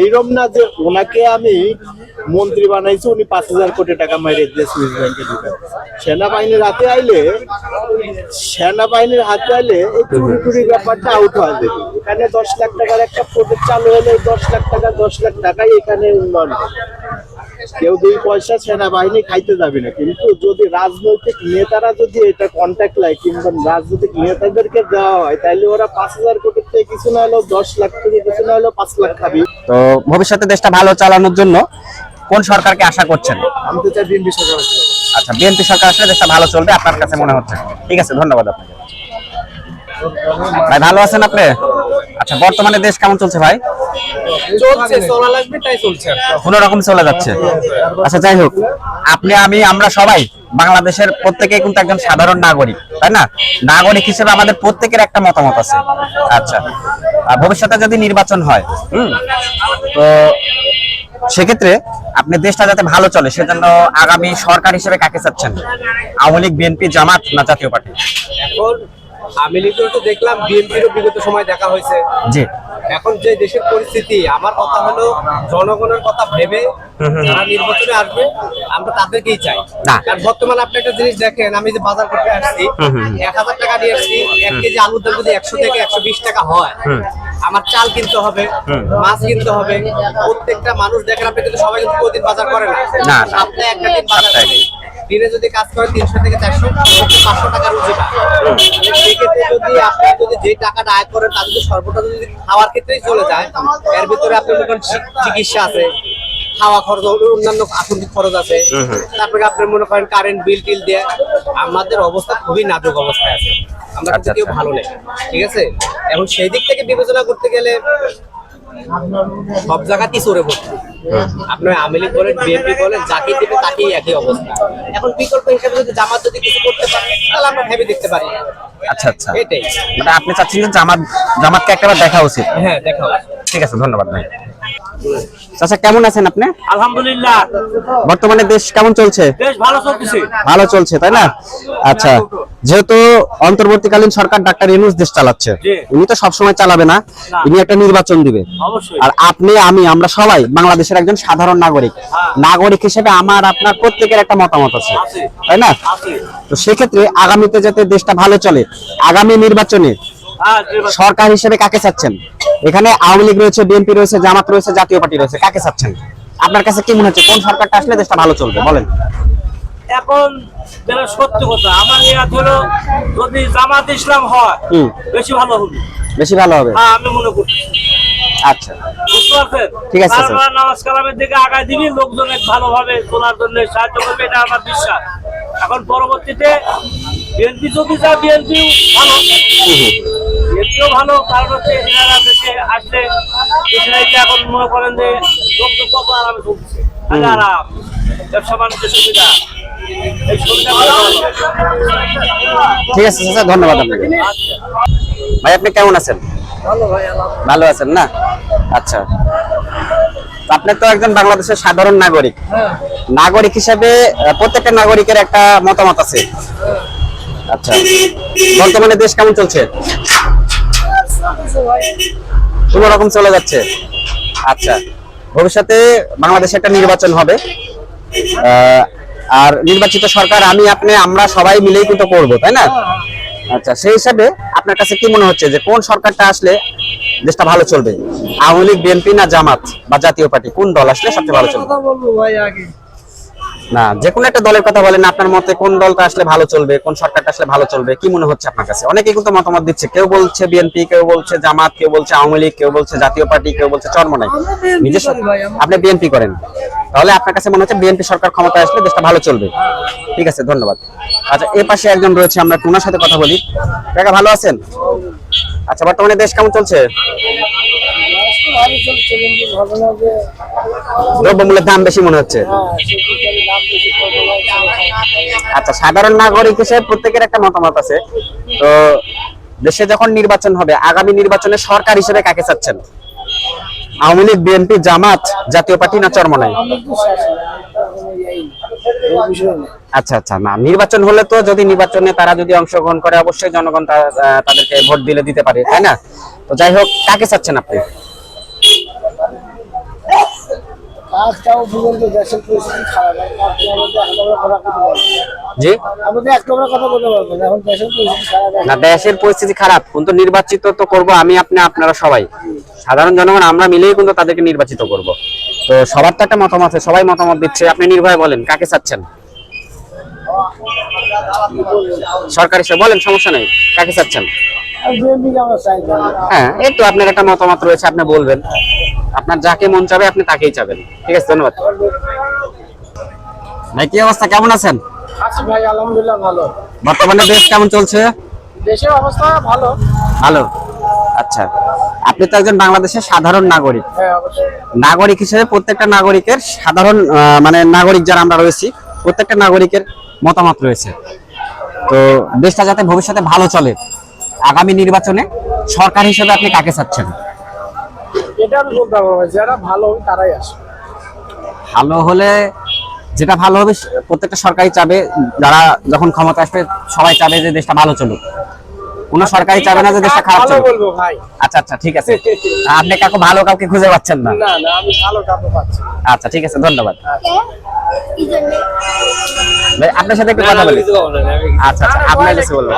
এইরকম না যে ওনাকে আমি মন্ত্রী বানাইছি, উনি পাঁচ হাজার কোটি টাকা মাইরে দিয়ে সুইস ব্যাংকে ঢুকে সেনাবাহিনীর হাতে আইলে, সেনাবাহিনীর হাতে আইলে এই চুরি টুরি ব্যাপারটা আউট হয়ে যাবে এখানে দশ লাখ টাকার একটা প্রজেক্ট চালু হলে দশ লাখ টাকা, দশ লাখ টাকাই এখানে উন্নয়ন। কেউ দুই পয়সা সেনাবাহিনী খাইতে যাবে না কিন্তু যদি রাজনৈতিক নেতারা যদি এটা কন্ট্যাক্ট লাই কিংবা রাজনৈতিক নেতাদেরকে দেওয়া হয় তাহলে ওরা পাঁচ হাজার কোটির থেকে কিছু না হলেও দশ লাখ থেকে কিছু না হলেও পাঁচ লাখ খাবি। তো ভবিষ্যতে দেশটা ভালো চালানোর জন্য কোন সরকারকে আশা করছেন? আমি তো চাই বিএনপি সরকার আচ্ছা বিএনপি সরকার আসলে দেশটা ভালো চলবে আপনার কাছে মনে হচ্ছে? ঠিক আছে ধন্যবাদ আপনাকে। ভাই ভালো আছেন আপনি? আচ্ছা বর্তমানে দেশ কেমন চলছে ভাই? চলছে চলা লাগবে তাই চলছে। কোন রকম চলে যাচ্ছে। আচ্ছা যাই হোক আপনি আমি আমরা সবাই বাংলাদেশের প্রত্যেকেই কিন্তু একজন সাধারণ নাগরিক তাই না? নাগরিক হিসেবে আমাদের প্রত্যেকের একটা মতামত আছে। আচ্ছা ভবিষ্যতে যদি নির্বাচন হয় হুম তো সেক্ষেত্রে আপনি দেশটা যাতে ভালো চলে সেজন্য আগামী সরকার হিসেবে কাকে চাচ্ছেন? আওয়ামী লীগ বিএনপি জামাত না জাতীয় পার্টি? এখন আমি লিখেও তো দেখলাম বিএনপিরও বিগত সময় দেখা হয়েছে। জি। এখন যে দেশের পরিস্থিতি আমার কথা হলো জনগণের কথা ভেবে যারা নির্বাচনে আসবে আমরা তাদেরকেই চাই। না। কারণ বর্তমানে আপনি একটা জিনিস দেখেন আমি যে বাজার করতে আসছি এক হাজার টাকা নিয়ে আসছি এক কেজি আলুর দাম যদি একশো থেকে একশো বিশ টাকা হয় আমার চাল কিনতে হবে মাছ কিনতে হবে। প্রত্যেকটা মানুষ দেখেন আপনি কিন্তু সবাই কিন্তু প্রতিদিন বাজার করে না। সপ্তাহে একটা দিন বাজার। করে। দিনে যদি কাজ করে তিনশো থেকে চারশো পাঁচশো টাকা রুজি পায়। সেক্ষেত্রে যদি আপনি যদি যে টাকাটা আয় করেন তার যদি সর্বটা যদি খাওয়ার ক্ষেত্রেই চলে যায় এর ভিতরে আপনি মনে চিকিৎসা আছে খাওয়া খরচ অন্যান্য আর্থিক খরচ আছে। তারপরে আপনি মনে করেন কারেন্ট বিল টিল দিয়ে আমাদের অবস্থা খুবই নাজুক অবস্থায় আছে। আমরা কিন্তু আচ্ছা, কেউ আচ্ছা। ভালো নেই ঠিক আছে? এখন সেই দিক থেকে বিবেচনা করতে গেলে সব জায়গাতেই চড়ে পড়ছে। আপনার আমেলি বলেন বিএনপি বলেন যাকে দিবে তাকেই একই অবস্থা। এখন বিকল্প হিসেবে যদি জামাত যদি কিছু করতে পারে তাহলে আমরা ভেবে দেখতে পারি। আচ্ছা আচ্ছা। এটাই। মানে আপনি চাচ্ছেন যে জামাত জামাতকে একবার দেখা উচিত? হ্যাঁ দেখা ঠিক আছে ধন্যবাদ ভাই। চাচা কেমন আছেন আপনি? আলহামদুলিল্লাহ। বর্তমানে দেশ কেমন চলছে? বেশ ভালো চলতেছে। ভালো চলছে তাই না? আচ্ছা যেহেতু অন্তর্বর্তীকালীন সরকার ডাক্তার ইউনুস দেশ চালাচ্ছে উনি তো সবসময় চালাবে না ইনি একটা নির্বাচন দিবে। অবশ্যই। আর আপনি আমি আমরা সবাই বাংলাদেশের একজন সাধারণ নাগরিক। নাগরিক হিসেবে আমার আপনার প্রত্যেকের একটা মতামত আছে। তাই না? তো সেক্ষেত্রে আগামীতে যাতে দেশটা ভালো চলে আগামী হ্যাঁ নির্বাচন। সরকার হিসেবে কাকে চাচ্ছেন? এখানে আওয়ামী লীগ রয়েছে বিএনপি রয়েছে জামাত রয়েছে জাতীয় পার্টি রয়েছে কাকে চাচ্ছেন? আপনার কাছে কি মনে হচ্ছে কোন সরকারটা আসলে দেশটা ভালো চলবে? বলেন। এখন যেটা সত্য কথা আমার ইয়াদ হলো যদি জামাত ইসলাম হয় বেশি ভালো হবে। বেশি ভালো হবে? হ্যাঁ আমি মনে করছি আচ্ছা। ঠিক আছে, স্যার। নামাজ কালামের দিকে আগায় দিবি লোকজনে ভালোভাবে চলার জন্য সাহায্য করবে এটা আমার বিশ্বাস। এখন পরবর্তীতে বিএনপি যদি যায় বিএনপি ভালো। বিএনপিও ভালো কারণ হচ্ছে এনারা দেশে আসলে দেশের এখন মনে করেন যে লোক তো কত আরামে চলছে। আরাম ব্যবসা বাণিজ্যের সুবিধা। ঠিক আছে স্যার ধন্যবাদ আপনাকে। ভাই আপনি কেমন আছেন? ভালো আছেন না? আচ্ছা। আপনি তো একজন বাংলাদেশের সাধারণ নাগরিক। নাগরিক হিসেবে প্রত্যেকটা নাগরিকের একটা মতামত আছে। আচ্ছা। বর্তমানে দেশ কেমন চলছে? কোন রকম চলে যাচ্ছে। আচ্ছা ভবিষ্যতে বাংলাদেশে একটা নির্বাচন হবে। আর নির্বাচিত সরকার আমি, আপনি, আমরা সবাই মিলেই কিন্তু করব, তাই না? আচ্ছা সেই হিসাবে আপনার কাছে কি মনে হচ্ছে যে কোন সরকারটা আসলে দেশটা ভালো চলবে? আওয়ামী লীগ, বিএনপি না জামাত বা জাতীয় পার্টি? কোন দল আসলে সবচেয়ে ভালো চলবে? না যে কোনো একটা দলের কথা বলেন আপনার মতে কোন দলটা আসলে ভালো চলবে কোন সরকারটা আসলে ভালো চলবে কি মনে হচ্ছে আপনার কাছে? অনেকেই কিন্তু মতামত দিচ্ছে কেউ বলছে বিএনপি কেউ বলছে জামাত কেউ বলছে আওয়ামী লীগ কেউ বলছে জাতীয় পার্টি কেউ বলছে চরমনাই নিজস্ব আপনি বিএনপি করেন। তাহলে আপনার কাছে মনে হচ্ছে বিএনপি সরকার ক্ষমতা আসলে দেশটা ভালো চলবে। ঠিক আছে ধন্যবাদ। আচ্ছা এ পাশে একজন রয়েছে আমরা টুনার সাথে কথা বলি। কাকা ভালো আছেন? আচ্ছা বর্তমানে দেশ কেমন চলছে? দ্রব্যমূল্যের দাম বেশি মনে হচ্ছে? আচ্ছা সাধারণ নাগরিক হিসেবে প্রত্যেকের একটা মতামত আছে। তো দেশে যখন নির্বাচন হবে আগামী নির্বাচনে সরকার হিসেবে কাকে চাচ্ছেন? আওয়ামী লীগ বিএনপি জামাত জাতীয় পার্টি না চরমনাই? আচ্ছা আচ্ছা না নির্বাচন হলে তো যদি নির্বাচনে তারা যদি অংশগ্রহণ করে অবশ্যই জনগণ তাদেরকে ভোট দিলে দিতে পারে তাই না? তো যাই হোক কাকে চাচ্ছেন আপনি? আজটাও পর্যন্ত দেশের পরিস্থিতি খারাপ। কথা বলতে জি আমাদের এক নম্বর কথা বলতে পারবেন এখন দেশের পরিস্থিতি খারাপ। না দেশের পরিস্থিতি খারাপ। কিন্তু নির্বাচিত তো করব আমি আপনি আপনারা সবাই। সাধারণ জনগণ আমরা মিলেই কিন্তু তাদেরকে নির্বাচিত করব। তো সবার তো একটা মতামত আছে সবাই মতামত দিচ্ছে। আপনি নির্ভয়ে বলেন কাকে চাচ্ছেন? সরকার হিসেবে বলেন সমস্যা নেই। কাকে চাচ্ছেন? আমরা না হ্যাঁ এই তো আপনার একটা মতামত রয়েছে আপনি বলবেন। আপনার যাকে মন চাবে আপনি তাকেই চাবেন। ঠিক আছে ধন্যবাদ। ভাই কি অবস্থা? কেমন আছেন? আছি ভাই আলহামদুলিল্লাহ ভালো। বর্তমানে দেশ কেমন চলছে? দেশের অবস্থা ভালো। ভালো? আচ্ছা। আপনি তো একজন বাংলাদেশের সাধারণ নাগরিক। হ্যাঁ অবশ্যই। নাগরিক হিসেবে প্রত্যেকটা নাগরিকের সাধারণ মানে নাগরিক যারা আমরা রয়েছি প্রত্যেকটা নাগরিকের মতামত রয়েছে। তো দেশটা যাতে ভবিষ্যতে ভালো চলে আগামী নির্বাচনে সরকার হিসেবে আপনি কাকে চাচ্ছেন? এটা আমি বলতে পারব যারা ভালো হবে তারাই আসে ভালো হলে যেটা ভালো হবে প্রত্যেকটা সরকারি চাবে যারা যখন ক্ষমতা আসবে সবাই চাবে যে দেশটা ভালো চলুক। কোনো সরকারি চাবে না যে দেশটা খারাপ চলুক। বলব ভাই। আচ্ছা আচ্ছা ঠিক আছে। আপনি কাউকে ভালো কাউকে খুঁজে পাচ্ছেন না? না না আমি ভালো কাপড় পাচ্ছি। আচ্ছা ঠিক আছে ধন্যবাদ। ভাই আপনার সাথে একটু কথা বলি। আচ্ছা আচ্ছা আপনার কাছে বলব।